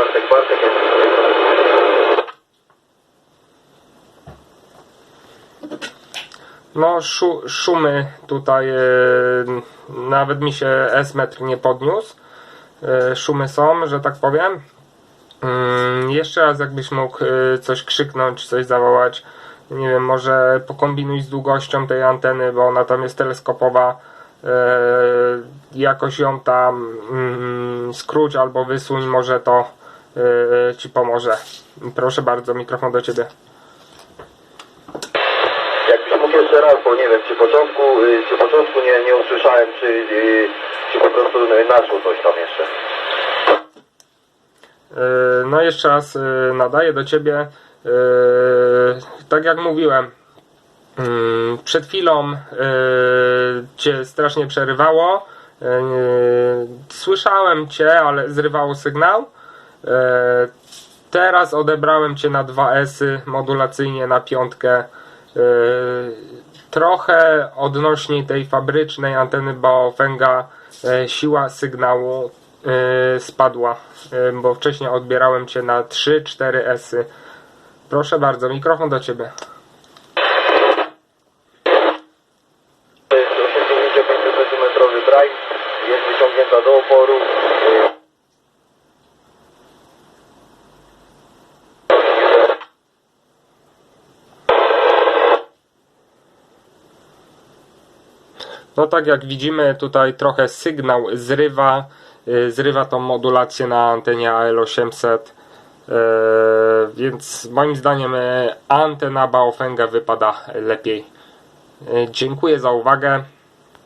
Bartek, Bartek. No, szu, szumy tutaj, e, nawet mi się S-metr nie podniósł. E, szumy są, że tak powiem. Mm, jeszcze raz jakbyś mógł e, coś krzyknąć, coś zawołać. Nie wiem, może pokombinuj z długością tej anteny, bo ona tam jest teleskopowa. E, jakoś ją tam mm, skróć albo wysuń, może to e, ci pomoże. Proszę bardzo, mikrofon do ciebie. Jakbyś mógł jeszcze raz, bo nie wiem, czy początku, y, czy początku nie, nie usłyszałem, czy, y, czy po prostu y, naszło coś tam jeszcze. Yy, No jeszcze raz nadaję do Ciebie. Tak jak mówiłem, yy, przed chwilą Cię strasznie przerywało. Słyszałem Cię, ale zrywało sygnał. Yy, Teraz odebrałem Cię na 2S modulacyjnie na piątkę. Yy, Trochę odnośnie tej fabrycznej anteny Baofenga yy, siła sygnału spadła, bo wcześniej odbierałem Cię na 3-4 S. -y. Proszę bardzo, mikrofon do Ciebie. To jest 85 cm drive, jest wyciągnięta do oporu. No tak jak widzimy tutaj trochę sygnał zrywa, yy, zrywa tą modulację na antenie AL800. Yy, więc moim zdaniem yy, antena Baofenga wypada lepiej. Dziękuję za uwagę.